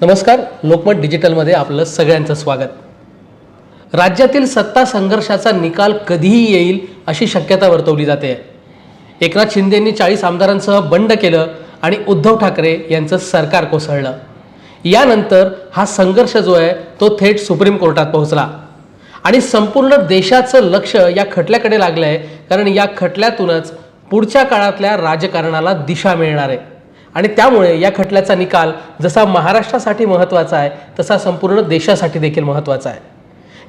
नमस्कार लोकमत डिजिटलमध्ये आपलं सगळ्यांचं स्वागत. राज्यातील सत्ता संघर्षाचा निकाल कधीही येईल अशी शक्यता वर्तवली जाते. एकनाथ शिंदेंनी चाळीस आमदारांसह बंड केलं आणि उद्धव ठाकरे यांचं सरकार कोसळलं. यानंतर हा संघर्ष जो आहे तो थेट सुप्रीम कोर्टात पोहोचला. आणि संपूर्ण देशाचं लक्ष या खटल्याकडे लागलं आहे कारण या खटल्यातूनच पुढच्या काळातल्या राजकारणाला दिशा मिळणार आहे. आणि त्यामुळे या खटल्याचा निकाल जसा महाराष्ट्रासाठी महत्त्वाचा आहे तसा संपूर्ण देशासाठी देखील महत्त्वाचा आहे.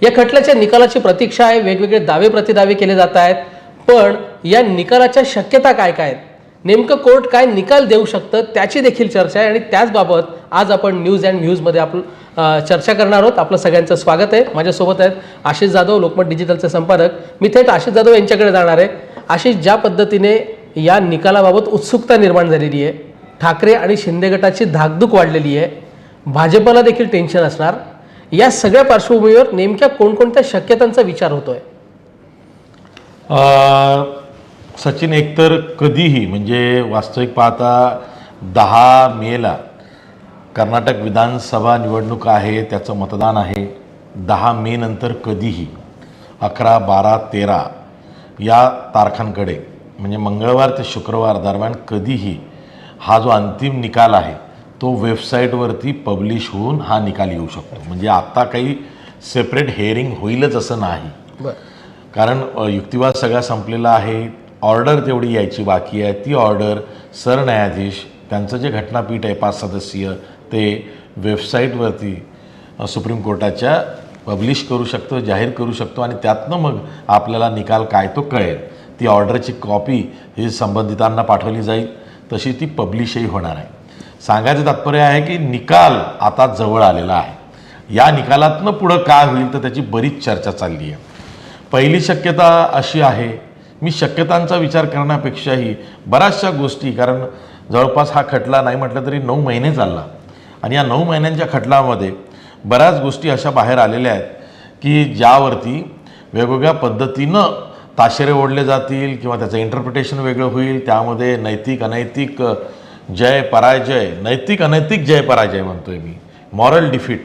या खटल्याच्या निकालाची प्रतीक्षा आहे वेगवेगळे दावे प्रतिदावे केले जात आहेत पण या निकालाच्या शक्यता काय काय आहेत? नेमकं कोर्ट काय निकाल देऊ शकतं त्याची देखील चर्चा आहे आणि त्याचबाबत आज आपण न्यूज अँड व्ह्यूजमध्ये आपण चर्चा करणार आहोत. आपलं सगळ्यांचं स्वागत आहे. माझ्यासोबत आहेत आशिष जाधव लोकमत डिजिटलचे संपादक. मी थेट आशिष जाधव यांच्याकडे जाणार आहे. आशिष ज्या पद्धतीने या निकालाबाबत उत्सुकता निर्माण झालेली आहे ठाकरे आणि शिंदे गटाची धाकधूक वाढलेली आहे. भाजपला देखील टेन्शन असणार. या सगळ्या पार्श्वभूमीवर नेमक्या कोणकोणत्या शक्यतांचा विचार होतोय? सचिन एकतर कधीही म्हणजे वास्तविक पाहता दहा मेला कर्नाटक विधानसभा निवडणूक आहे त्याचं मतदान आहे. दहा मे नंतर कधीही अकरा बारा तेरा या तारखांकडे म्हणजे मंगळवार ते शुक्रवार दरम्यान कधीही हा जो अंतिम निकाल आहे तो वेबसाईटवरती पब्लिश होऊन हा निकाल येऊ शकतो. म्हणजे आत्ता काही सेपरेट हेअरिंग होईलच असं नाही. कारण युक्तिवाद सगळा संपलेला आहे. ऑर्डर तेवढी यायची बाकी आहे. ती ऑर्डर सरन्यायाधीश त्यांचं जे घटनापीठ आहे पाच सदस्यीय ते वेबसाईटवरती सुप्रीम कोर्टाच्या पब्लिश करू शकतो जाहीर करू शकतो आणि त्यातनं मग आपल्याला निकाल काय तो कळेल. ती ऑर्डरची कॉपी ही संबंधितांना पाठवली जाईल. तशी ती पब्लिशही होणार आहे. सांगायचं तात्पर्य आहे की निकाल आता जवळ आलेला आहे. या निकालातनं पुढं काय होईल तर त्याची बरीच चर्चा चालली आहे. पहिली शक्यता अशी आहे मी शक्यतांचा विचार करण्यापेक्षाही बऱ्याचशा गोष्टी कारण जवळपास हा खटला नाही म्हटलं तरी नऊ महिने चालला. आणि या नऊ महिन्यांच्या खटल्यामध्ये बऱ्याच गोष्टी अशा बाहेर आलेल्या आहेत की ज्यावरती वेगवेगळ्या पद्धतीनं ताशेरे ओढले जातील किंवा त्याचं इंटरप्रिटेशन वेगळं होईल त्यामध्ये नैतिक अनैतिक जय पराजय नैतिक अनैतिक जय पराजय म्हणतोय मी. मॉरल डिफीट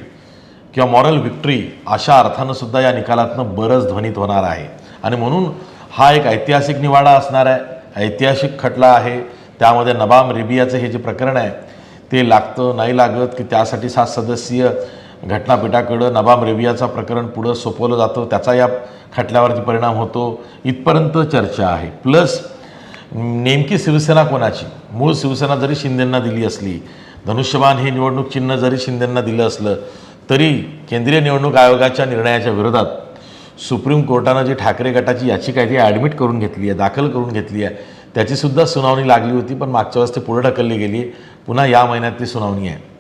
किंवा मॉरल विक्ट्री अशा अर्थानं सुद्धा या निकालातनं बरंच ध्वनित होणार आहे. आणि म्हणून हा एक ऐतिहासिक निवाडा असणार आहे. ऐतिहासिक खटला आहे. त्यामध्ये नबाम रिबियाचं हे जे प्रकरण आहे ते लागतं नाही लागत की त्यासाठी सात सदस्यीय घटनापीठाकडं नबाम रेबियाचा प्रकरण पुढं सोपवलं जातं. त्याचा या खटल्यावरती परिणाम होतो. इथपर्यंत चर्चा आहे. प्लस नेमकी शिवसेना कोणाची? मूळ शिवसेना जरी शिंदेंना दिली असली धनुष्यबाण हे निवडणूक चिन्ह जरी शिंदेंना दिलं असलं तरी केंद्रीय निवडणूक आयोगाच्या निर्णयाच्या विरोधात सुप्रीम कोर्टानं जी ठाकरे गटाची याचिका आहे ती ॲडमिट करून घेतली आहे दाखल करून घेतली आहे. त्याचीसुद्धा सुनावणी लागली होती पण मागच्या वेळेस ती पुढे ढकलली गेली. पुन्हा या महिन्यात ती सुनावणी आहे.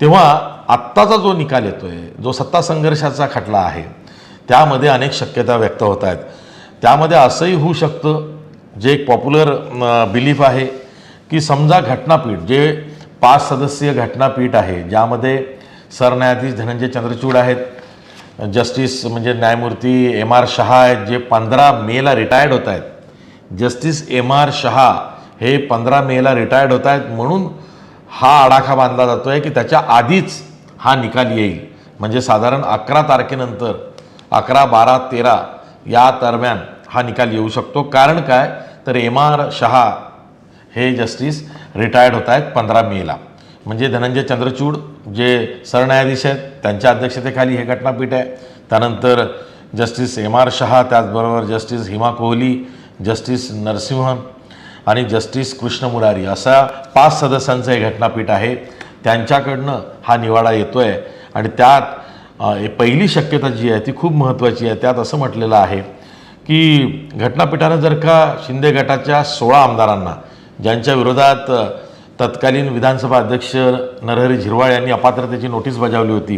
तेव्हा आत्ताचा जो निकाल येतो आहे जो सत्ता संघर्षाचा खटला आहे त्यामध्ये अनेक शक्यता व्यक्त होत आहेत. त्यामध्ये असंही होऊ शकतं जे एक पॉप्युलर बिलीफ आहे की समजा घटनापीठ जे पाच सदस्यीय घटनापीठ आहे ज्यामध्ये सरन्यायाधीश धनंजय चंद्रचूड आहेत जस्टिस म्हणजे न्यायमूर्ती एम आर शहा आहेत जे पंधरा मेला रिटायर्ड होत आहेत. जस्टिस एम आर शहा हे पंधरा मेला रिटायर्ड होत आहेत म्हणून हा आडाखा बांधला जातो आहे की त्याच्या आधीच हा निकाल येईल. म्हणजे साधारण अकरा तारखेनंतर अकरा बारा तेरा या दरम्यान हा निकाल येऊ शकतो. कारण काय? तर एम आर शहा हे जस्टिस रिटायर्ड होत आहेत पंधरा मेला म्हणजे धनंजय चंद्रचूड जे सरन्यायाधीश आहेत त्यांच्या अध्यक्षतेखाली हे घटनापीठ आहे. त्यानंतर जस्टिस एम आर शहा त्याचबरोबर जस्टिस हिमा कोहली जस्टिस नरसिंहन आणि जस्टिस कृष्ण मुरारी असा पाच सदस्यांचं हे घटनापीठ आहे. त्यांच्याकडनं हा निवाडा येतो आहे आणि त्यात हे पहिली शक्यता जी आहे ती खूप महत्त्वाची आहे. त्यात असं म्हटलेलं आहे की घटनापीठानं जर का शिंदे गटाच्या सोळा आमदारांना ज्यांच्या विरोधात तत्कालीन विधानसभा अध्यक्ष नरहरी झिरवाळ यांनी अपात्रतेची नोटीस बजावली होती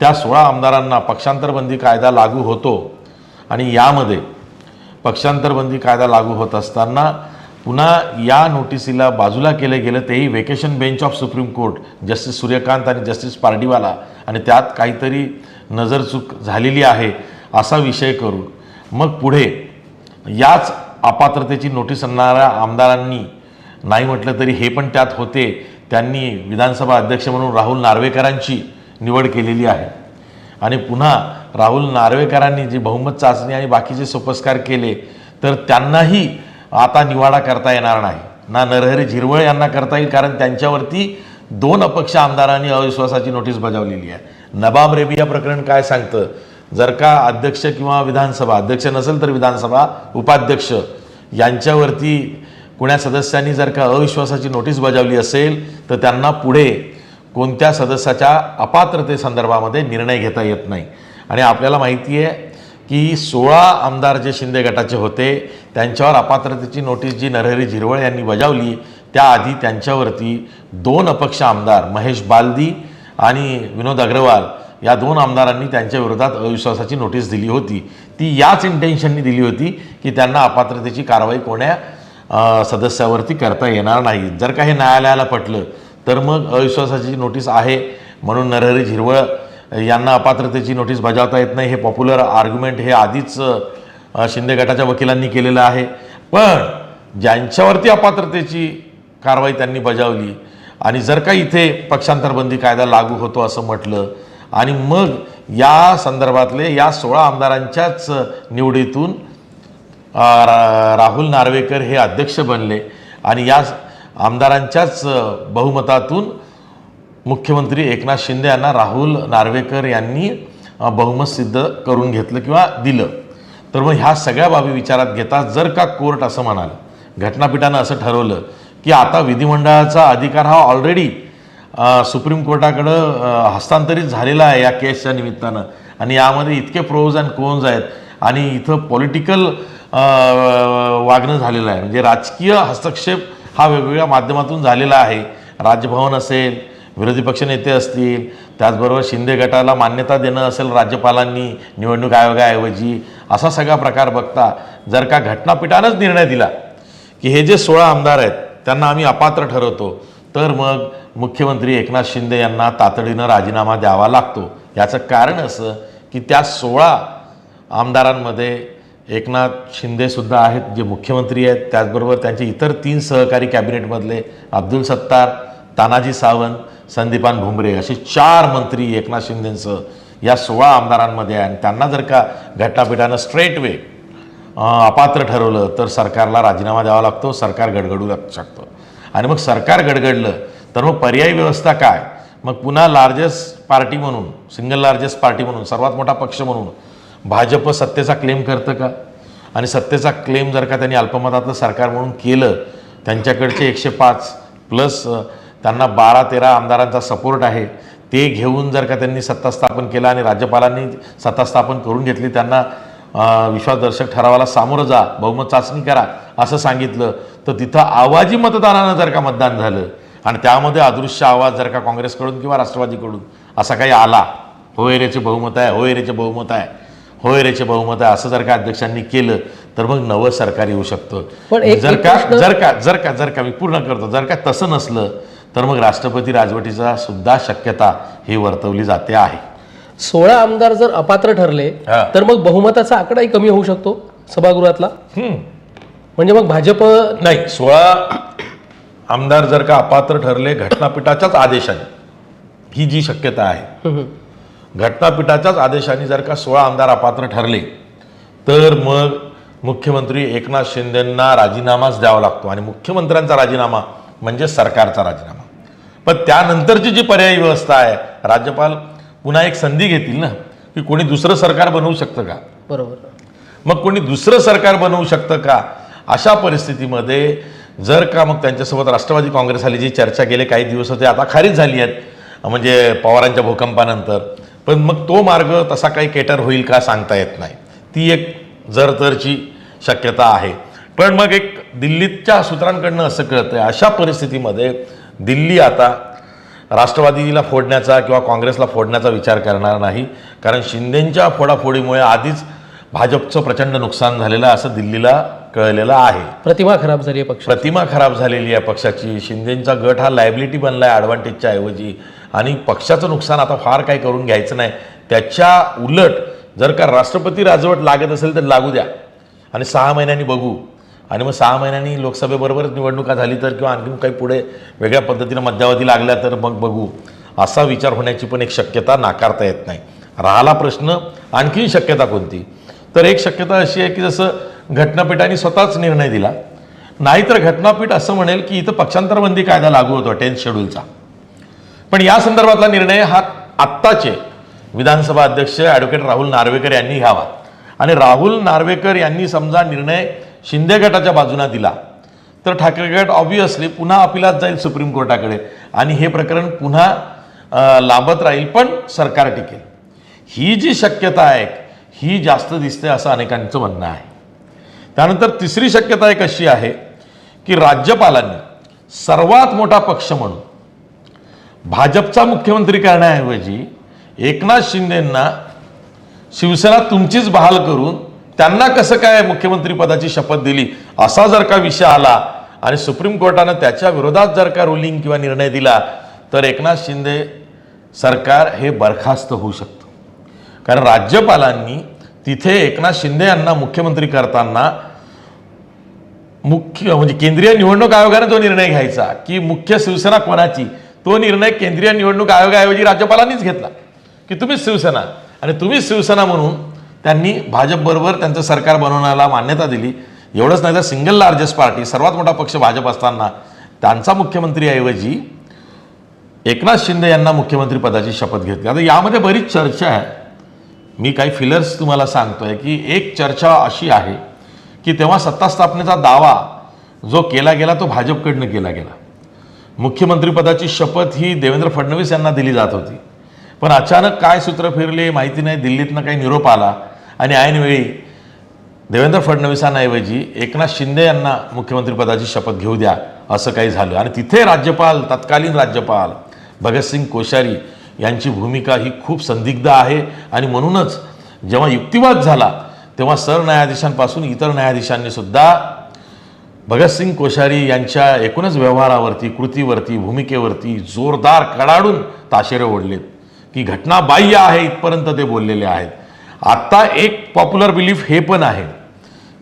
त्या सोळा आमदारांना पक्षांतरबंदी कायदा लागू होतो. आणि यामध्ये पक्षांतरबंदी कायदा लागू होत असताना पुन्हा या नोटिसीला बाजूला केलं गेलं तेही vacation bench of supreme court justice Suryakant आणि जस्टिस पार्डीवाला आणि त्यात काहीतरी नजरचूक झालेली आहे असा विषय करून. मग पुढे याच अपात्रतेची नोटीस आणणाऱ्या आमदारांनी नाही म्हटलं तरी हे पण त्यात होते त्यांनी विधानसभा अध्यक्ष म्हणून राहुल नार्वेकरांची निवड केलेली आहे. आणि पुन्हा राहुल नार्वेकरांनी जी बहुमत चाचणी आणि बाकीचे सोपस्कार केले तर त्यांनाही आता निवाडा करता येणार नाही. ना नरहरी झिरवळ यांना करता येईल कारण त्यांच्यावरती दोन अपक्ष आमदारांनी अविश्वासाची नोटीस बजावलेली आहे. नबाब रेबिया प्रकरण काय सांगतं? जर का अध्यक्ष किंवा विधानसभा अध्यक्ष नसेल तर विधानसभा उपाध्यक्ष यांच्यावरती कुण्या सदस्यांनी जर का अविश्वासाची नोटीस बजावली असेल तर त्यांना पुढे कोणत्या सदस्याच्या अपात्रतेसंदर्भामध्ये निर्णय घेता येत नाही. आणि आपल्याला माहिती आहे की सोळा आमदार जे शिंदे गटाचे होते त्यांच्यावर अपात्रतेची नोटीस जी नरहरी झिरवळ यांनी बजावली त्याआधी त्यांच्यावरती दोन अपक्ष आमदार महेश बालदी आणि विनोद अग्रवाल या दोन आमदारांनी त्यांच्या विरोधात अविश्वासाची नोटीस दिली होती. ती याच इंटेन्शननी दिली होती की त्यांना अपात्रतेची कारवाई कोण्या सदस्यावरती करता येणार नाही. जर का हे न्यायालयाला पटलं तर मग अविश्वासाची नोटीस आहे म्हणून नरहरी झिरवळ यांना अपात्रतेची नोटीस बजावता येत नाही हे पॉप्युलर आर्ग्युमेंट हे आधीच शिंदे गटाच्या वकिलांनी केलेलं आहे. पण ज्यांच्यावरती अपात्रतेची कारवाई त्यांनी बजावली आणि जर का इथे पक्षांतरबंदी कायदा लागू होतो असं म्हटलं आणि मग या संदर्भातले या सोळा आमदारांच्याच निवडीतून राहुल नार्वेकर हे अध्यक्ष बनले आणि या आमदारांच्याच बहुमतातून मुख्यमंत्री एकनाथ शिंदे यांना राहुल नार्वेकर यांनी बहुमत सिद्ध करून घेतलं किंवा दिलं. तर मग ह्या सगळ्या बाबी विचारात घेता जर का कोर्ट असं म्हणाल घटनापीठानं असं ठरवलं की आता विधिमंडळाचा अधिकार हा ऑलरेडी सुप्रीम कोर्टाकडं हस्तांतरित झालेला आहे या केसच्या निमित्तानं. आणि यामध्ये इतके प्रोज अँड कोन्स आहेत आणि इथं पॉलिटिकल वागणं झालेलं आहे. म्हणजे राजकीय हस्तक्षेप हा वेगवेगळ्या माध्यमातून झालेला आहे. राजभवन असेल विरोधी पक्षनेते असतील त्याचबरोबर शिंदे गटाला मान्यता देणं असेल राज्यपालांनी निवडणूक आयोगाऐवजी असा सगळा प्रकार बघता जर का घटनापीठानंच निर्णय दिला की हे जे सोळा आमदार आहेत त्यांना आम्ही अपात्र ठरवतो तर मग मुख्यमंत्री एकनाथ शिंदे यांना तातडीनं राजीनामा द्यावा लागतो. याचं कारण असं की त्या सोळा आमदारांमध्ये एकनाथ शिंदेसुद्धा आहेत जे मुख्यमंत्री आहेत त्याचबरोबर त्यांचे इतर तीन सहकारी कॅबिनेटमधले अब्दुल सत्तार तानाजी सावंत संदीपान भुमरे असे चार मंत्री एकनाथ शिंदेंचं या सोळा आमदारांमध्ये आहे. आणि त्यांना जर का घटनापीठानं स्ट्रेट वे अपात्र ठरवलं तर सरकारला राजीनामा द्यावा लागतो सरकार गडगडू लाग- शकतं. आणि मग सरकार गडगडलं तर मग पर्यायी व्यवस्था काय? मग पुन्हा लार्जेस्ट पार्टी म्हणून सिंगल लार्जेस्ट पार्टी म्हणून सर्वात मोठा पक्ष म्हणून भाजप सत्तेचा क्लेम करतं का? आणि सत्तेचा क्लेम जर का त्यांनी अल्पमतातलं सरकार म्हणून केलं त्यांच्याकडचे एकशे पाच प्लस त्यांना बारा तेरा आमदारांचा सपोर्ट आहे. ते घेऊन जर का त्यांनी सत्ता स्थापन केलं आणि राज्यपालांनी सत्ता स्थापन करून घेतली त्यांना विश्वासदर्शक ठरावाला सामोरं जा बहुमत चाचणी करा असं सांगितलं तर तिथं आवाजी मतदारानं जर का मतदान झालं आणि त्यामध्ये अदृश्य आवाज जर का काँग्रेसकडून किंवा राष्ट्रवादीकडून असा काही आला होय बहुमत आहे होय रेचे बहुमत आहे होय रेचे बहुमत आहे असं जर का अध्यक्षांनी केलं तर मग नवं सरकार येऊ शकतं. जर का जर का जर का जर का मी पूर्ण करतो जर का तसं नसलं तर मग राष्ट्रपती राजवटीचा सुद्धा शक्यता ही वर्तवली जाते आहे सोळा आमदार जर अपात्र ठरले हा. तर मग बहुमताचा आकडाही कमी होऊ शकतो सभागृहातला. म्हणजे मग भाजप नाही सोळा आमदार जर का अपात्र ठरले घटनापीठाच्याच आदेशाने ही जी शक्यता आहे हम्म. घटनापीठाच्याच आदेशाने जर का सोळा आमदार अपात्र ठरले तर मग मुख्यमंत्री एकनाथ शिंदेंना राजीनामाच द्यावा लागतो आणि मुख्यमंत्र्यांचा राजीनामा म्हणजे सरकारचा राजीनामा. पण त्यानंतरची जी पर्यायी व्यवस्था आहे राज्यपाल पुन्हा एक संधी घेतील ना की कोणी दुसरं सरकार बनवू शकतं का? बरोबर. मग कोणी दुसरं सरकार बनवू शकतं का? अशा परिस्थितीमध्ये जर का मग त्यांच्यासोबत राष्ट्रवादी काँग्रेस आली जी चर्चा गेले काही दिवस होते आता खारीज झाली आहेत म्हणजे पवारांच्या भूकंपानंतर पण मग तो मार्ग तसा काही केटर होईल का सांगता येत नाही. ती एक जरतरची शक्यता आहे. पण मग एक दिल्लीच्या सूत्रांकडनं असं कळतंय अशा परिस्थितीमध्ये दिल्ली आता राष्ट्रवादीला फोडण्याचा किंवा काँग्रेसला फोडण्याचा विचार करणार नाही कारण शिंदेंच्या फोडाफोडीमुळे आधीच भाजपचं प्रचंड नुकसान झालेलं आहे असं दिल्लीला कळलेलं आहे. प्रतिमा खराब झाली आहे पक्ष प्रतिमा खराब झालेली आहे पक्षाची. शिंदेंचा गट हा लायबिलिटी बनला आहे ॲडव्हान्टेजच्या ऐवजी. आणि पक्षाचं नुकसान आता फार काही करून घ्यायचं नाही. त्याच्या उलट जर का राष्ट्रपती राजवट लागत असेल तर लागू द्या. आणि सहा महिन्यांनी बघू. आणि मग सहा महिन्यांनी लोकसभेबरोबरच निवडणुका झाली तर किंवा आणखी काही पुढे वेगळ्या पद्धतीनं मध्यावधी लागल्या तर मग बघू. असा विचार होण्याची पण एक शक्यता नाकारता येत नाही. राहिला प्रश्न आणखीन शक्यता कोणती? तर एक शक्यता अशी आहे की जसं घटनापीठाने स्वतःच निर्णय दिला. नाहीतर घटनापीठ असं म्हणेल की इथं पक्षांतरबंदी कायदा लागू होतो टेन्थ शेड्यूलचा. पण या संदर्भातला निर्णय हा आत्ताचे विधानसभा अध्यक्ष ॲडव्होकेट राहुल नार्वेकर यांनी घ्यावा. आणि राहुल नार्वेकर यांनी समजा निर्णय शिंदे गटाच्या बाजूनं दिला. तर ठाकरे गट ऑब्विसली पुन्हा अपिलात जाईल सुप्रीम कोर्टाकडे. आणि हे प्रकरण पुन्हा लांबत राहील पण सरकार टिकेल. ही जी शक्यता आहे ही जास्त दिसते असं अनेकांचं म्हणणं आहे. त्यानंतर तिसरी शक्यता एक अशी आहे की राज्यपालांनी सर्वात मोठा पक्ष म्हणून भाजपचा मुख्यमंत्री करण्याऐवजी एकनाथ शिंदेंना शिवसेना तुमचीच बहाल करून त्यांना कसं काय मुख्यमंत्रीपदाची शपथ दिली? असा जर का विषय आला आणि सुप्रीम कोर्टानं त्याच्या विरोधात जर का रुलिंग किंवा निर्णय दिला तर एकनाथ शिंदे सरकार हे बरखास्त होऊ शकतं. कारण राज्यपालांनी तिथे एकनाथ शिंदे यांना मुख्यमंत्री करताना मुख्य म्हणजे केंद्रीय निवडणूक आयोगाने जो निर्णय घ्यायचा की मुख्य शिवसेना कोणाची तो निर्णय केंद्रीय निवडणूक आयोगाऐवजी राज्यपालांनीच घेतला. की तुम्हीच शिवसेना. आणि तुम्हीच शिवसेना म्हणून त्यांनी भाजपबरोबर त्यांचं सरकार बनवण्याला मान्यता दिली. एवढंच नाही तर सिंगल लार्जेस्ट पार्टी सर्वात मोठा पक्ष भाजप असताना त्यांचा मुख्यमंत्रीऐवजी एकनाथ शिंदे यांना मुख्यमंत्री पदाची शपथ घेतली. आता यामध्ये बरीच चर्चा आहे. मी काही फिलर्स तुम्हाला सांगतोय की एक चर्चा अशी आहे की तेव्हा सत्ता स्थापनेचा दावा जो केला गेला तो भाजपकडनं केला गेला. मुख्यमंत्रीपदाची शपथ ही देवेंद्र फडणवीस यांना दिली जात होती. पण अचानक काय सूत्र फिरले माहिती नाही दिल्लीतनं काही निरोप आला. आणि ऐनवेळी देवेंद्र फडणवीसांऐवजी एकनाथ शिंदे यांना मुख्यमंत्रीपदाची शपथ घेऊ द्या असं काही झालं. आणि तिथे राज्यपाल तत्कालीन राज्यपाल भगतसिंग कोश्यारी यांची भूमिका ही खूप संदिग्ध आहे. आणि म्हणूनच जेव्हा युक्तिवाद झाला तेव्हा सरन्यायाधीशांपासून इतर न्यायाधीशांनी सुद्धा भगतसिंग कोश्यारी यांच्या एकूणच व्यवहारावरती कृतीवरती भूमिकेवरती जोरदार कडाडून ताशेरे ओढलेत. की घटना बाह्य आहे इथपर्यंत ते बोललेले आहेत. आत्ता एक पॉप्युलर बिलीफ हे पण आहे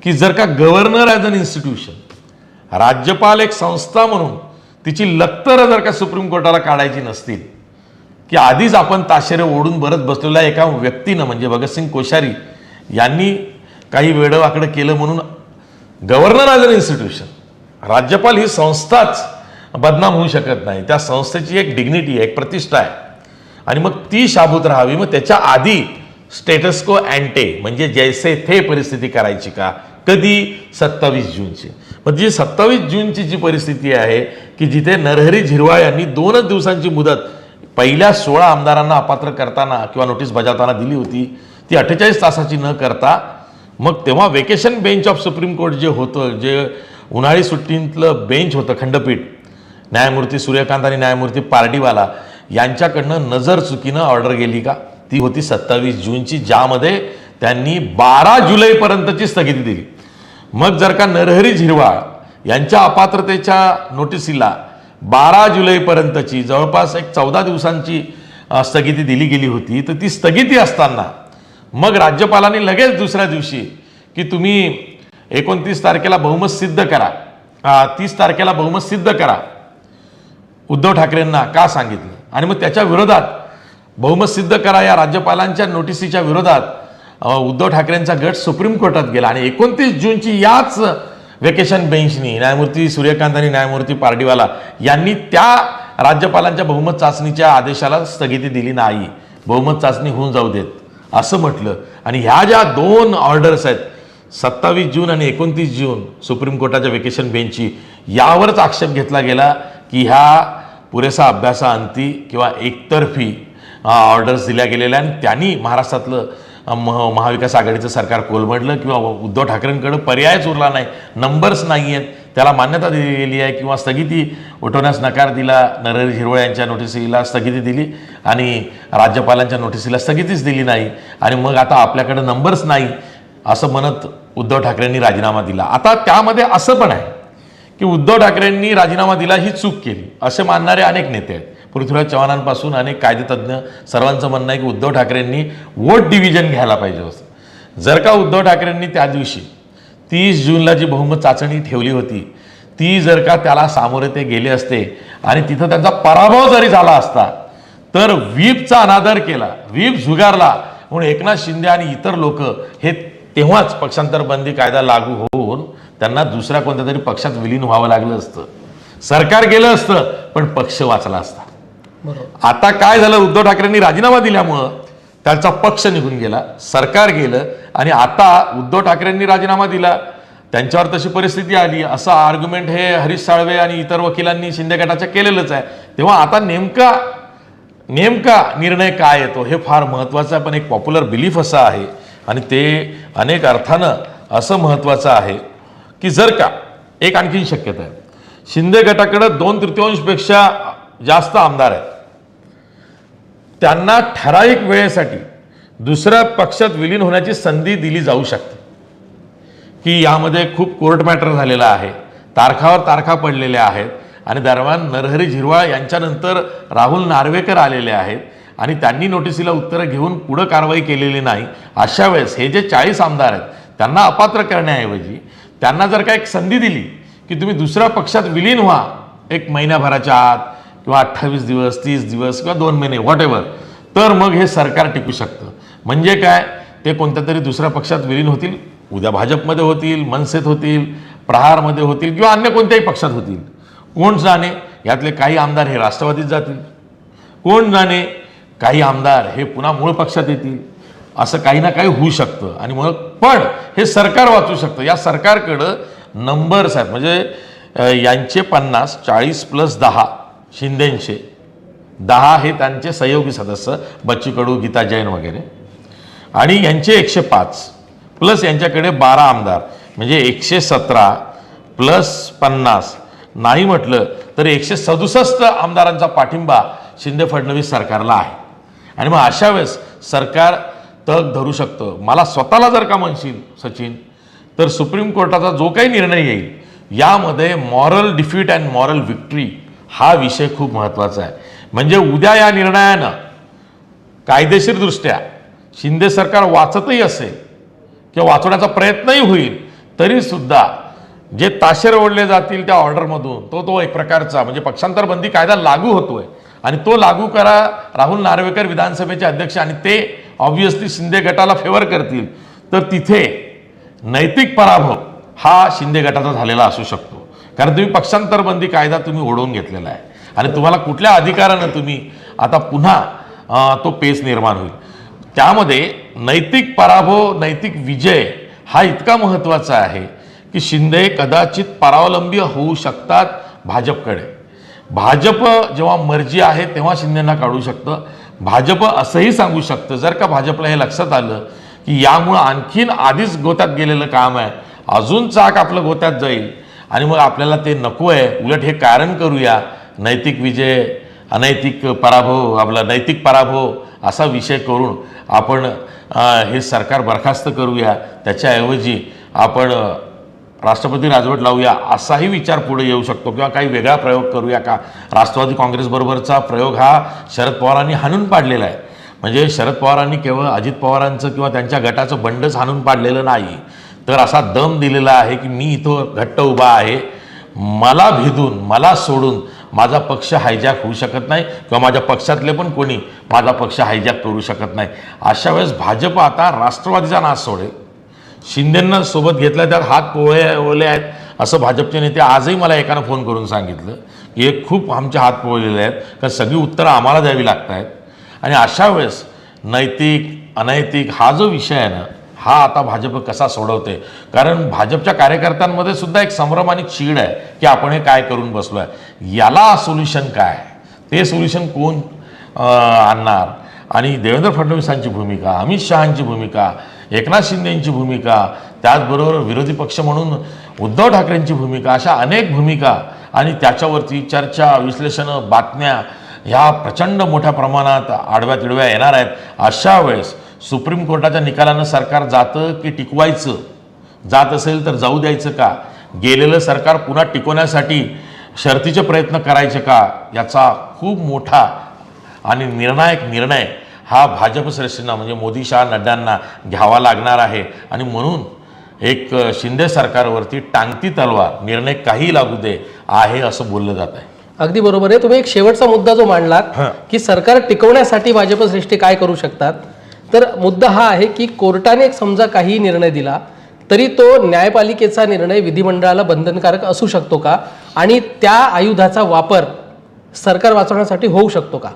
की जर का गव्हर्नर ॲज अन इन्स्टिट्यूशन राज्यपाल एक संस्था म्हणून तिची लक्तर जर का सुप्रीम कोर्टाला काढायची नसतील की आधीच आपण ताशेरे ओढून भरत बसलेल्या एका व्यक्तीनं म्हणजे भगतसिंग कोश्यारी यांनी काही वेडवाकडं केलं म्हणून गव्हर्नर ॲज अन इन्स्टिट्यूशन राज्यपाल ही संस्थाच बदनाम होऊ शकत नाही. त्या संस्थेची एक डिग्निटी आहे एक प्रतिष्ठा आहे. आणि मग ती शाबूत राहावी. मग त्याच्या आधी स्टेटस्को अँटे म्हणजे जैसे थे परिस्थिती करायची का? कधी? सत्तावीस जूनची. म्हणजे सत्तावीस जूनची जी परिस्थिती आहे की जिथे नरहरी झिरवाळ यांनी दोनच दिवसांची मुदत पहिल्या सोळा आमदारांना अपात्र करताना किंवा नोटीस बजावताना दिली होती ती अठ्ठेचाळीस तासाची न करता मग तेव्हा vacation bench of supreme court जे होतं जे उन्हाळी सुट्टीतलं बेंच होतं खंडपीठ न्यायमूर्ती सूर्यकांत आणि न्यायमूर्ती पार्डीवाला यांच्याकडनं नजर चुकीनं ऑर्डर गेली का? ती होती सत्तावीस जूनची ज्यामध्ये त्यांनी बारा जुलैपर्यंतची स्थगिती दिली. मग जर का नरहरी झिरवाळ यांच्या अपात्रतेच्या नोटिसीला बारा जुलैपर्यंतची जवळपास एक चौदा दिवसांची स्थगिती दिली गेली होती तर ती स्थगिती असताना मग राज्यपालांनी लगेच दुसऱ्या दिवशी की तुम्ही एकोणतीस तारखेला बहुमत सिद्ध करा तीस तारखेला बहुमत सिद्ध करा उद्धव ठाकरेंना का सांगितलं? आणि मग त्याच्या विरोधात बहुमत सिद्ध करा या राज्यपालांच्या नोटिसीच्या विरोधात उद्धव ठाकरेंचा गट सुप्रीम कोर्टात गेला. आणि एकोणतीस जूनची याच वेकेशन बेंचनी न्यायमूर्ती सूर्यकांत आणि न्यायमूर्ती पार्डीवाला यांनी त्या राज्यपालांच्या बहुमत चाचणीच्या आदेशाला स्थगिती दिली नाही. बहुमत चाचणी होऊन जाऊ देत असं म्हटलं. आणि ह्या ज्या दोन ऑर्डर्स आहेत सत्तावीस जून आणि एकोणतीस जून सुप्रीम कोर्टाच्या वेकेशन बेंचची यावरच आक्षेप घेतला गेला की ह्या पुरेसा अभ्यासाअंती किंवा एकतर्फी ऑर्डर्स दिल्या गेलेल्या आणि त्यांनी महाराष्ट्रातलं मह महाविकास आघाडीचं सरकार कोलमडलं किंवा उद्धव ठाकरेंकडं पर्यायच उरला नाही नंबर्स नाही आहेत. त्याला मान्यता दिली गेली आहे किंवा स्थगिती उठवण्यास नकार दिला नरहरी हिरवळ यांच्या नोटिसीला स्थगिती दिली आणि राज्यपालांच्या नोटिसीला स्थगितीच दिली नाही. आणि मग आता आपल्याकडं नंबर्स नाही असं म्हणत उद्धव ठाकरेंनी राजीनामा दिला. आता त्यामध्ये असं पण आहे की उद्धव ठाकरेंनी राजीनामा दिला ही चूक केली असे मानणारे अनेक नेते आहेत. पृथ्वीराज चव्हाणांपासून अनेक कायदेतज्ञ सर्वांचं म्हणणं आहे की उद्धव ठाकरेंनी वोट डिव्हिजन घ्यायला पाहिजे होतं. जर का उद्धव ठाकरेंनी त्या दिवशी तीस जूनला जी बहुमत चाचणी ठेवली होती ती जर का त्याला सामोरे ते गेले असते आणि तिथं त्यांचा पराभव जरी झाला असता तर व्हीपचा अनादर केला व्हीप झुगारला. म्हणून एकनाथ शिंदे आणि इतर लोक हे तेव्हाच पक्षांतर बंदी कायदा लागू होऊन त्यांना दुसऱ्या कोणत्या तरी पक्षात विलीन व्हावं लागलं असतं. सरकार गेलं असतं पण पक्ष वाचला असता. आता काय झालं? उद्धव ठाकरेंनी राजीनामा दिल्यामुळं त्यांचा पक्ष निघून गेला. सरकार गेलं आणि आता उद्धव ठाकरेंनी राजीनामा दिला. त्यांच्यावर तशी परिस्थिती आली. असं आर्ग्युमेंट हे हरीश साळवे आणि इतर वकिलांनी शिंदे गटाच्या केलेलंच आहे. तेव्हा आता नेमका नेमका निर्णय काय येतो हे फार महत्त्वाचं आहे पण एक पॉप्युलर बिलीफ असं आहे. आणि ते अनेक अर्थानं असं महत्त्वाचं आहे की जर का एक आणखीन शक्यता आहे. शिंदे गटाकडं दोन तृतीयांशपेक्षा जास्त आमदार आहेत. त्यांना ठराविक वेळेसाठी दुसऱ्या पक्षात विलीन होण्याची संधी दिली जाऊ शकते. की यामध्ये खूप कोर्ट मॅटर झालेला आहे तारखावर तारखा पडलेल्या आहेत आणि दरम्यान नरहरी झिरवाळ यांच्यानंतर राहुल नार्वेकर आलेले आहेत आणि त्यांनी नोटिसीला उत्तरं घेऊन पुढं कारवाई केलेली नाही अशा वेळेस हे जे चाळीस आमदार आहेत त्यांना अपात्र करण्याऐवजी त्यांना जर का एक संधी दिली की तुम्ही दुसऱ्या पक्षात विलीन व्हा एक महिन्याभराच्या आत किंवा अठ्ठावीस दिवस तीस दिवस किंवा दोन महिने व्हॉट एव्हर तर मग हे सरकार टिकू शकतं. म्हणजे काय? ते कोणत्या तरी दुसऱ्या पक्षात विलीन होतील. उद्या भाजपमध्ये होतील मनसेत होतील प्रहारमध्ये होतील किंवा अन्य कोणत्याही पक्षात होतील. कोण जाणे? यातले काही आमदार हे राष्ट्रवादीत जातील. कोण जाणे? काही आमदार हे पुन्हा मूळ पक्षात येतील. असं काही ना काही होऊ शकतं. आणि मग पण हे सरकार वाचू शकतं. या सरकारकडं नंबर्स आहेत म्हणजे यांचे पन्नास चाळीस प्लस दहा शिंदेंचे. दहा हे त्यांचे सहयोगी सदस्य बच्चू कडू गीता जैन वगैरे. आणि यांचे एकशे पाच प्लस यांच्याकडे बारा आमदार म्हणजे एकशे सतरा प्लस पन्नास. नाही म्हटलं तर एकशे सदुसष्ट आमदारांचा पाठिंबा शिंदे फडणवीस सरकारला आहे. आणि मग अशा वेळेस सरकार तग धरू शकतं. मला स्वतःला जर का म्हणशील सचिन तर सुप्रीम कोर्टाचा जो काही निर्णय येईल यामध्ये moral defeat and moral victory हा विषय खूप महत्त्वाचा आहे. म्हणजे उद्या या निर्णयानं कायदेशीरदृष्ट्या शिंदे सरकार वाचतही असेल किंवा वाचवण्याचा प्रयत्नही होईल तरीसुद्धा जे ताशेर ओढले जातील त्या ऑर्डरमधून तो तो एक प्रकारचा म्हणजे पक्षांतर बंदी कायदा लागू होतोय आणि तो लागू करा राहुल नार्वेकर विधानसभेचे अध्यक्ष आणि ते ऑब्व्हियसली शिंदे गटाला फेवर करतील. तर तिथे नैतिक पराभव हा शिंदे गटाचा झालेला असू शकतो. कारण तुम्ही पक्षांतरबंदी कायदा तुम्ही ओढवून घेतलेला आहे. आणि तुम्हाला कुठल्या अधिकारानं तुम्ही आता पुन्हा तो पेच निर्माण होईल? त्यामध्ये नैतिक पराभव नैतिक विजय हा इतका महत्त्वाचा आहे की शिंदे कदाचित परावलंबी होऊ शकतात भाजपकडे. भाजप जेव्हा मर्जी आहे तेव्हा शिंदेना काढू शकतं. भाजप असंही सांगू शकतं जर का भाजपला हे लक्षात आलं की यामुळं आणखीन आधीच गोत्यात गेलेलं काम आहे अजून चाक आपलं गोत्यात जाईल आणि मग आपल्याला ते नको आहे उलट हे कारण करूया. नैतिक विजय अनैतिक पराभव आपला नैतिक पराभव असा विषय करून आपण हे सरकार बरखास्त करूया. त्याच्याऐवजी आपण राष्ट्रपती राजवट लावूया असाही विचार पुढे येऊ शकतो किंवा काही वेगळा प्रयोग करूया का? राष्ट्रवादी काँग्रेसबरोबरचा प्रयोग हा शरद पवारांनी हाणून पाडलेला आहे. म्हणजे शरद पवारांनी केवळ अजित पवारांचं किंवा त्यांच्या गटाचं बंडच हाणून पाडलेलं नाही. तर असा दम दिलेला आहे की मी इथं घट्ट उभा आहे. मला भेदून मला सोडून माझा पक्ष हायजॅक होऊ शकत नाही किंवा माझ्या पक्षातले पण कोणी माझा पक्ष हायजॅक करू शकत नाही. अशा वेळेस भाजप आता राष्ट्रवादीचा नाश सोडेल. शिंदेंना सोबत घेतला त्यात हात पोळे ओले आहेत असं भाजपचे नेते आजही मला एकानं फोन करून सांगितलं की हे खूप आमचे हात पोळलेले आहेत कारण सगळी उत्तरं आम्हाला द्यावी लागत आहेत आणि अशा वेळेस नैतिक अनैतिक हा जो विषय आहे ना हा आता भाजप कसा सोडवते? कारण भाजपच्या कार्यकर्त्यांमध्ये सुद्धा एक संभ्रम आणि चीड आहे की आपण हे काय करून बसलो आहे याला सोल्युशन काय? ते सोल्युशन कोण आणणार? आणि देवेंद्र फडणवीसांची भूमिका अमित शहांची भूमिका एकनाथ शिंदेंची भूमिका त्याचबरोबर विरोधी पक्ष म्हणून उद्धव ठाकरेंची भूमिका अशा अनेक भूमिका आणि त्याच्यावरती चर्चा विश्लेषणं बातम्या ह्या प्रचंड मोठ्या प्रमाणात आडव्या तिडव्या येणार आहेत. अशा वेळेस सुप्रीम कोर्टाच्या निकालानं सरकार जातं की टिकवायचं? जात असेल तर जाऊ द्यायचं का? गेलेलं सरकार पुन्हा टिकवण्यासाठी शर्तीचे प्रयत्न करायचे का? याचा खूप मोठा आणि निर्णायक निर्णय हा भाजप श्रेष्ठींना म्हणजे मोदी शहा नड्डांना घ्यावा लागणार आहे. आणि म्हणून एक शिंदे सरकारवरती टांगती तलवार निर्णय काही लागू दे आहे असं बोललं जात आहे. अगदी बरोबर आहे. तुम्ही एक शेवटचा मुद्दा जो मांडलात. की सरकार टिकवण्यासाठी भाजप श्रेष्ठी काय करू शकतात? तर मुद्दा हा आहे की कोर्टाने समजा काही निर्णय दिला तरी तो न्यायपालिकेचा निर्णय विधिमंडळाला बंधनकारक असू शकतो का? आणि त्या आयुधाचा वापर सरकार वाचवण्यासाठी होऊ शकतो का?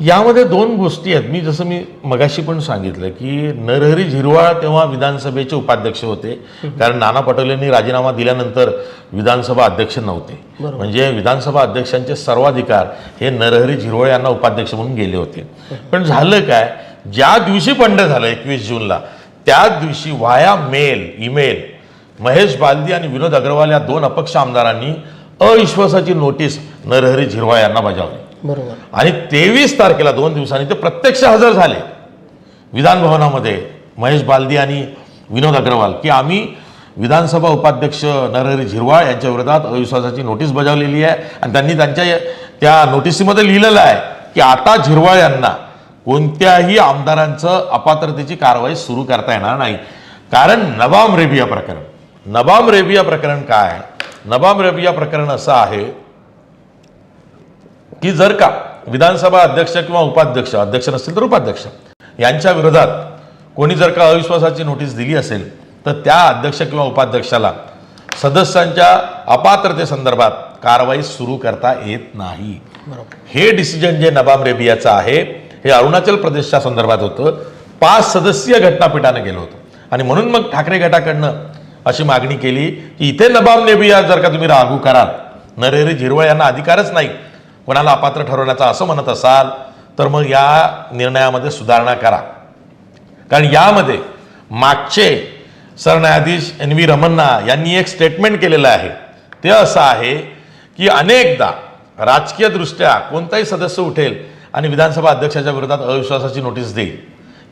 यामध्ये दोन गोष्टी आहेत. मी जसं मी मगाशी पण सांगितलं की नरहरी झिरवाळ तेव्हा विधानसभेचे उपाध्यक्ष होते. कारण नाना पटोलेंनी राजीनामा दिल्यानंतर विधानसभा अध्यक्ष नव्हते. म्हणजे विधानसभा अध्यक्षांचे सर्वाधिकार हे नरहरी झिरवाळ यांना उपाध्यक्ष म्हणून गेले होते. पण झालं काय? ज्या दिवशी बंड झालं एकवीस जूनला त्याच दिवशी वाया मेल ईमेल महेश बालदी आणि विनोद अग्रवाल या दोन अपक्ष आमदारांनी अविश्वासाची नोटीस नरहरी झिरवाळ यांना बजावली. बरोबर. आणि तेवीस तारखेला दोन दिवसांनी ते प्रत्यक्ष हजर झाले. विधान भवनामध्ये महेश बालदी आणि विनोद अग्रवाल की आम्ही विधानसभा उपाध्यक्ष नरहरी झिरवाळ यांच्या विरोधात अविश्वासाची नोटीस बजावलेली आहे आणि त्यांनी त्यांच्या त्या नोटिसीमध्ये लिहिलेलं आहे की आता झिरवाळ यांना कोणत्याही आमदारांचं अपात्रतेची कारवाई सुरू करता येणार नाही. कारण नबाम रेबिया प्रकरण. नबाम रेबिया प्रकरण काय? नबाम रेबिया प्रकरण असं आहे की जर का विधानसभा अध्यक्ष किंवा उपाध्यक्ष अध्यक्ष नसतील तर उपाध्यक्ष यांच्या विरोधात कोणी जर का अविश्वासाची नोटीस दिली असेल तर त्या अध्यक्ष किंवा उपाध्यक्षाला सदस्यांच्या अपात्रतेसंदर्भात कारवाई सुरू करता येत नाही. बरोबर. हे डिसिजन जे नबाम रेबियाचं आहे हे अरुणाचल प्रदेशच्या संदर्भात होतं. पाच सदस्यीय घटनापीठानं गेलं होतं. आणि म्हणून मग ठाकरे गटाकडनं अशी मागणी केली की इथे नबाब नेबिया जर का तुम्ही लागू कराल नरेरी झिरवळ यांना अधिकारच नाही कोणाला अपात्र ठरवण्याचा असं म्हणत असाल तर मग या निर्णयामध्ये सुधारणा करा. कारण यामध्ये मागचे सरन्यायाधीश एन व्ही रमन्ना यांनी एक स्टेटमेंट केलेलं आहे. ते असं आहे की अनेकदा राजकीयदृष्ट्या कोणताही सदस्य उठेल आणि विधानसभा अध्यक्षाच्या विरोधात अविश्वासाची नोटीस देईल.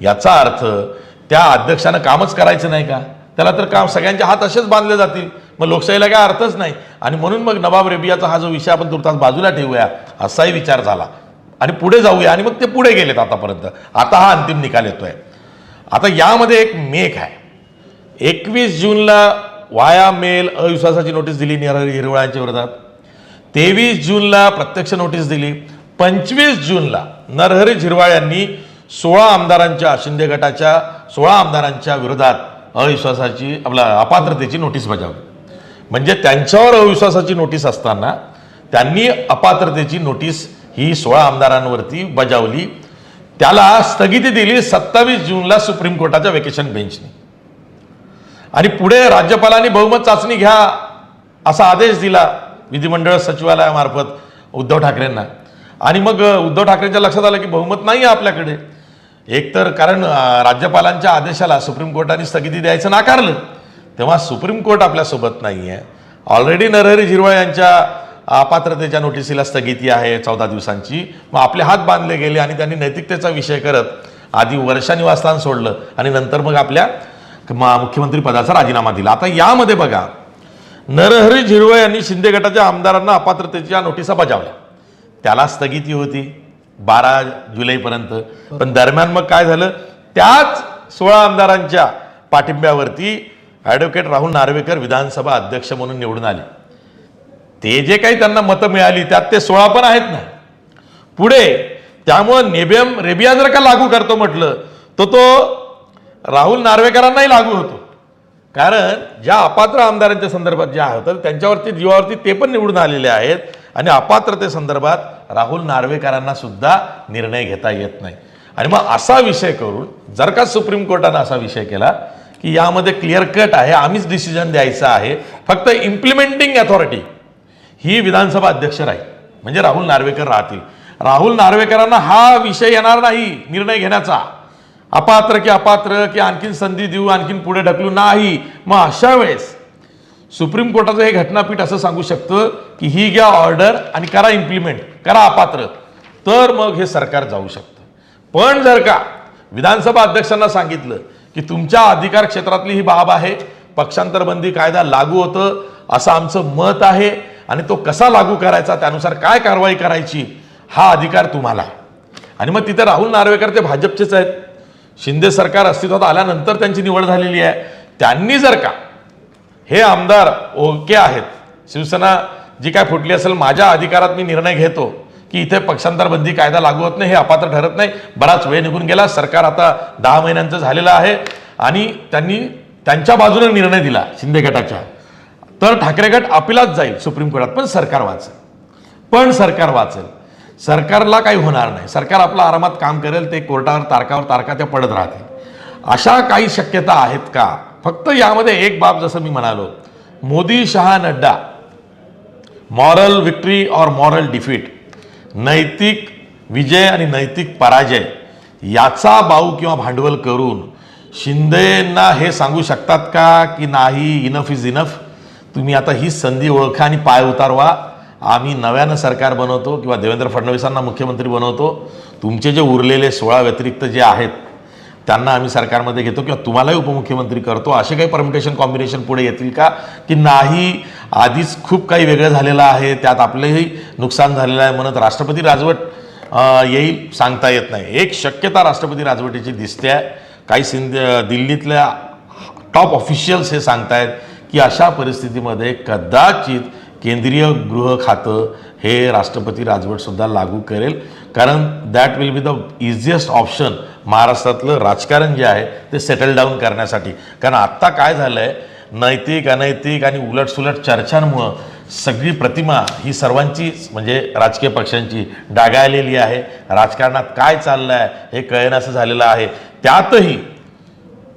याचा अर्थ त्या अध्यक्षानं कामच करायचं नाही का? त्याला तर काम सगळ्यांचे हात असेच बांधले जातील. मग लोकशाहीला काय अर्थच नाही. आणि म्हणून मग नवाब रेबियाचा हा जो विषय आपण तुर्तास बाजूला ठेवूया असाही विचार झाला. आणि पुढे जाऊया आणि मग ते पुढे गेलेत आतापर्यंत. आता हा अंतिम निकाल येतोय. आता यामध्ये एक मेक आहे. एकवीस जूनला वाया मेल अविश्वासाची नोटीस दिली निर हिरवळांच्या विरोधात. तेवीस जूनला प्रत्यक्ष नोटीस दिली. पंचवीस जूनला नरहरी झिरवाळ यांनी सोळा आमदारांच्या शिंदे गटाच्या सोळा आमदारांच्या विरोधात अविश्वासाची आपला अपात्रतेची नोटीस बजावली. म्हणजे त्यांच्यावर अविश्वासाची नोटीस असताना त्यांनी अपात्रतेची नोटीस ही सोळा आमदारांवरती बजावली. त्याला स्थगिती दिली सत्तावीस जूनला सुप्रीम कोर्टाच्या वेकेशन बेंचने आणि पुढे राज्यपालांनी बहुमत चाचणी घ्या असा आदेश दिला विधिमंडळ सचिवालयामार्फत उद्धव ठाकरेंना. आणि मग उद्धव ठाकरेंच्या लक्षात आलं की बहुमत नाही आहे आपल्याकडे एकतर कारण राज्यपालांच्या आदेशाला सुप्रीम कोर्टाने स्थगिती द्यायचं नाकारलं. तेव्हा सुप्रीम कोर्ट आपल्यासोबत नाही आहे ऑलरेडी नरहरी झिरवाळ यांच्या अपात्रतेच्या नोटिसीला स्थगिती आहे चौदा दिवसांची. मग आपले हात बांधले गेले आणि त्यांनी नैतिकतेचा विषय करत आधी वर्षानिवासस्थान सोडलं आणि नंतर मग आपल्या मुख्यमंत्री पदाचा राजीनामा दिला. आता यामध्ये बघा नरहरी झिरवळ यांनी शिंदे गटाच्या आमदारांना अपात्रतेच्या नोटिसा बजावल्या. त्याला स्थगिती होती बारा जुलैपर्यंत. पण दरम्यान मग काय झालं? त्याच सोळा आमदारांच्या पाठिंब्यावरती ॲडव्होकेट राहुल नार्वेकर विधानसभा अध्यक्ष म्हणून निवडून आले. ते जे काही त्यांना मतं मिळाली त्यात ते सोळा पण आहेत ना. पुढे त्यामुळं नेबियम रेबिया जर का लागू करतो म्हटलं तर तो राहुल नार्वेकरांनाही लागू होतो. कारण ज्या अपात्र आमदारांच्या संदर्भात जे होतं त्यांच्यावरती जीवावरती ते पण निवडून आलेले आहेत. आणि अपात्रतेसंदर्भात राहुल नार्वेकरांना सुद्धा निर्णय घेता येत नाही. आणि मग असा विषय करून जर का सुप्रीम कोर्टानं असा विषय केला की यामध्ये क्लिअर कट आहे आम्हीच डिसिजन द्यायचं आहे फक्त इम्प्लिमेंटिंग अथॉरिटी ही विधानसभा अध्यक्ष राहील म्हणजे राहुल नार्वेकर राहतील. राहुल नार्वेकरांना हा विषय येणार नाही निर्णय घेण्याचा. अपात्र की अपात्र की आणखीन संधी देऊ आणखीन पुढे ढकलू नाही. मग अशा वेळेस सुप्रीम कोर्टाचं हे घटनापीठ असं सांगू शकतं की ही घ्या ऑर्डर आणि करा इम्प्लिमेंट करा अपात्र. तर मग हे सरकार जाऊ शकतं. पण जर का विधानसभा अध्यक्षांना सांगितलं की तुमच्या अधिकार क्षेत्रातली ही बाब आहे पक्षांतरबंदी कायदा लागू होतं असं आमचं मत आहे आणि तो कसा लागू करायचा त्यानुसार काय कारवाई करायची हा अधिकार तुम्हाला. आणि मग तिथे राहुल नार्वेकर ते भाजपचेच आहेत. शिंदे सरकार अस्तित्वात आल्यानंतर त्यांची निवड झालेली आहे. त्यांनी जर का हे आमदार ओके आहेत. शिवसेना जी काय फुटली असेल माझ्या अधिकारात मी निर्णय घेतो की इथे पक्षांतर बंदी कायदा लागू होत नाही हे अपात्र ठरत नाही. बराच वेळ निघून गेला सरकार आता दहा महिन्यांचं झालेलं आहे आणि त्यांनी त्यांच्या बाजूने निर्णय दिला शिंदे गटाच्या. तर ठाकरे गट अपिलात जाईल सुप्रीम कोर्टात पण सरकार वाचेल. पण सरकार वाचेल. सरकारला काही होणार नाही. सरकार आपलं आरामात काम करेल ते कोर्टावर तारकावर तारका त्या पडत राहतील. अशा काही शक्यता आहेत का? फक्त यामध्ये एक बाब जसं मी म्हणालो मोदी शहा नड्डा मॉरल विक्ट्री और मॉरल डिफीट नैतिक विजय आणि नैतिक पराजय याचा बाऊ किंवा भांडवल करून शिंदेंना हे सांगू शकतात का की नाही इनफ इज इनफ तुम्ही आता ही संधी ओळखा आणि पाय उतारवा. आम्ही नव्यानं सरकार बनवतो किंवा देवेंद्र फडणवीसांना मुख्यमंत्री बनवतो. तुमचे जे उरलेले सोळा व्यतिरिक्त जे आहेत त्यांना आम्ही सरकारमध्ये घेतो किंवा तुम्हालाही उपमुख्यमंत्री करतो असे काही परमिटेशन कॉम्बिनेशन पुढे येतील का? की नाही आधीच खूप काही वेगळं झालेलं आहे त्यात आपलंही नुकसान झालेलं आहे म्हणत राष्ट्रपती राजवट येईल सांगता येत नाही. एक शक्यता राष्ट्रपती राजवटीची दिसते. आहे काही सिंध दिल्लीतल्या टॉप ऑफिशियल्स हे सांगतायत की अशा परिस्थितीमध्ये कदाचित केंद्रीय गृह खातं हे राष्ट्रपती राजवटसुद्धा लागू करेल. कारण that will be the easiest option महाराष्ट्रातलं राजकारण जे आहे ते सेटल डाऊन करण्यासाठी. कारण आत्ता काय झालं आहे नैतिक अनैतिक आणि उलटसुलट चर्चांमुळं सगळी प्रतिमा ही सर्वांचीच म्हणजे राजकीय पक्षांची डागाळलेली आहे. राजकारणात काय चाललं आहे हे कळेनासं झालेलं आहे. त्यातही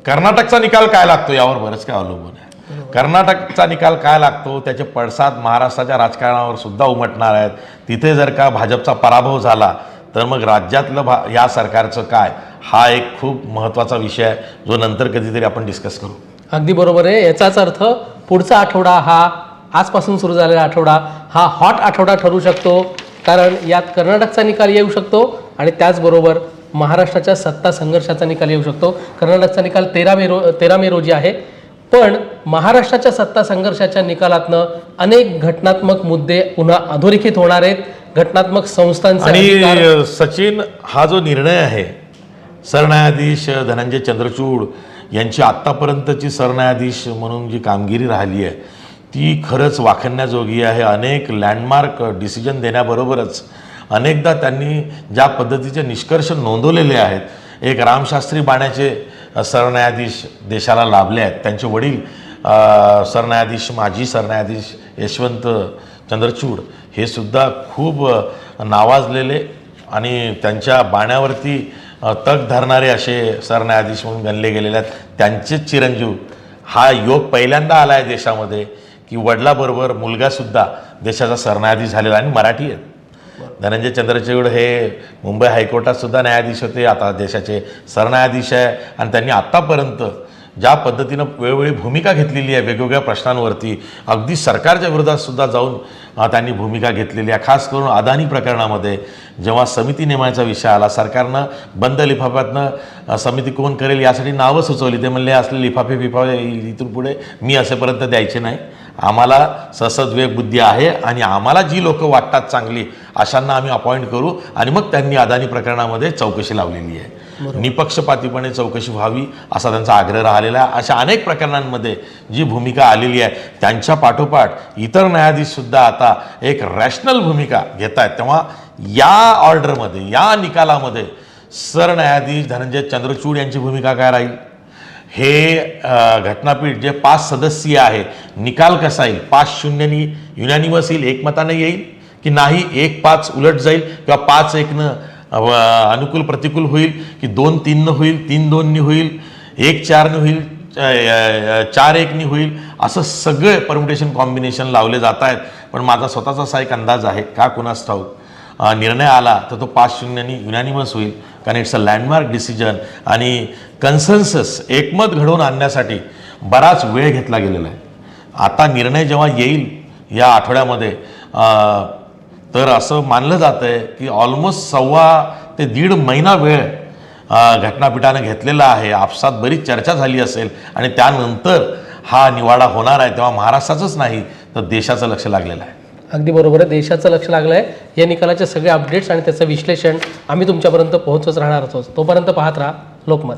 कर्नाटकचा निकाल काय लागतो यावर बरंच काय अवलंबून आहे. कर्नाटकचा निकाल काय लागतो? त्याचे पडसाद महाराष्ट्राच्या राजकारणावर सुद्धा उमटणार आहेत. तिथे जर का भाजपचा पराभव झाला तर मग राज्यातलं भा या सरकारचं काय? हा एक खूप महत्त्वाचा विषय आहे जो नंतर कधीतरी आपण डिस्कस करू. अगदी बरोबर आहे. याचाच अर्थ पुढचा आठवडा हा आजपासून सुरू झालेला आठवडा हा हॉट आठवडा ठरू शकतो. कारण यात कर्नाटकचा निकाल येऊ शकतो आणि त्याचबरोबर महाराष्ट्राच्या सत्ता संघर्षाचा निकाल येऊ शकतो. कर्नाटकचा निकाल तेरा मे रो तेरा मे रोजी आहे. पण महाराष्ट्राच्या सत्ता संघर्षाच्या निकालातनं अनेक घटनात्मक मुद्दे पुन्हा अधोरेखित होणार आहेत. घटनात्मक संस्थांचे आणि सचिन हा जो निर्णय आहे सरन्यायाधीश धनंजय चंद्रचूड यांची आत्तापर्यंतची सरन्यायाधीश म्हणून जी कामगिरी राहिली आहे ती खरंच वाखण्याजोगी आहे. अनेक लँडमार्क डिसिजन देण्याबरोबरच अनेकदा त्यांनी ज्या पद्धतीचे निष्कर्ष नोंदवलेले आहेत एक रामशास्त्री बाण्याचे सरन्यायाधीश देशाला लाभले आहेत. त्यांचे वडील सरन्यायाधीश माजी सरन्यायाधीश यशवंत चंद्रचूड हे सुद्धा खूप नावाजलेले आणि त्यांच्या बाण्यावरती तग धरणारे असे सरन्यायाधीश म्हणून गणले गेलेले आहेत. त्यांचेच चिरंजीव हा योग पहिल्यांदा आला आहे देशामध्ये की वडिलाबरोबर मुलगासुद्धा देशाचा सरन्यायाधीश झालेला आणि मराठी आहेत. धनंजय चंद्रचूड हे मुंबई हायकोर्टात सुद्धा न्यायाधीश होते. आता देशाचे सरन्यायाधीश आहे. आणि त्यांनी आत्तापर्यंत ज्या पद्धतीनं वेळोवेळी भूमिका घेतलेली आहे वेगवेगळ्या प्रश्नांवरती अगदी सरकारच्या विरोधात सुद्धा जाऊन त्यांनी भूमिका घेतलेली आहे. खास करून अदानी प्रकरणामध्ये जेव्हा समिती नेमायचा विषय आला सरकारनं बंद लिफाफ्यातनं समिती कोण करेल यासाठी नावं सुचवली. ते म्हणले असले लिफाफे फिफाफे इथून पुढे मी असेपर्यंत द्यायचे नाही. आम्हाला ससद्वेग बुद्धी आहे आणि आम्हाला जी लोकं वाटतात चांगली अशांना आम्ही अपॉइंट करू आणि मग त्यांनी अदानी प्रकरणामध्ये चौकशी लावलेली आहे. निपक्षपातीपणे चौकशी व्हावी असा त्यांचा आग्रह राहिलेला आहे. अशा अनेक प्रकरणांमध्ये जी भूमिका आलेली आहे त्यांच्या पाठोपाठ इतर न्यायाधीशसुद्धा आता एक रॅशनल भूमिका घेत आहेत. तेव्हा या ऑर्डरमध्ये या निकालामध्ये सरन्यायाधीश धनंजय चंद्रचूड यांची भूमिका काय राहील? हे घटनापीठ जे पाच सदस्यीय आहे निकाल कसा येईल? पाच शून्यनी युनॅनिमस येईल एकमताने येईल? की नाही एक पाच उलट जाईल किंवा पाच एकनं अनुकूल प्रतिकूल होईल की दोन तीननं होईल तीन दोननी होईल एक चारनं होईल चार एकनी होईल असं सगळे परम्युटेशन कॉम्बिनेशन लावले जात आहेत. पण माझा स्वतःचा असा एक अंदाज आहे का कुणास ठाऊक? निर्णय आला तर तो पाच शून्यानी युनॅनिमस होईल कारण इट्स अ लँडमार्क डिसिजन आणि कन्सन्सस एकमत घडवून आणण्यासाठी बराच वेळ घेतला गेलेला आहे. आता निर्णय जेव्हा येईल या आठवड्यामध्ये तर असं मानलं जातं आहे की ऑलमोस्ट सव्वा ते दीड महिना वेळ घटनापीठानं घेतलेला आहे. आपसात बरीच चर्चा झाली असेल आणि त्यानंतर हा निवाडा होणार आहे. तेव्हा महाराष्ट्राचंच नाही तर देशाचं लक्ष लागलेलं आहे. अगदी बरोबर आहे. देशाचं लक्ष लागलं आहे या निकालाचे सगळे अपडेट्स आणि त्याचं विश्लेषण आम्ही तुमच्यापर्यंत पोहोचवत राहणार आहोत. तोपर्यंत पाहत राहा लोकमत.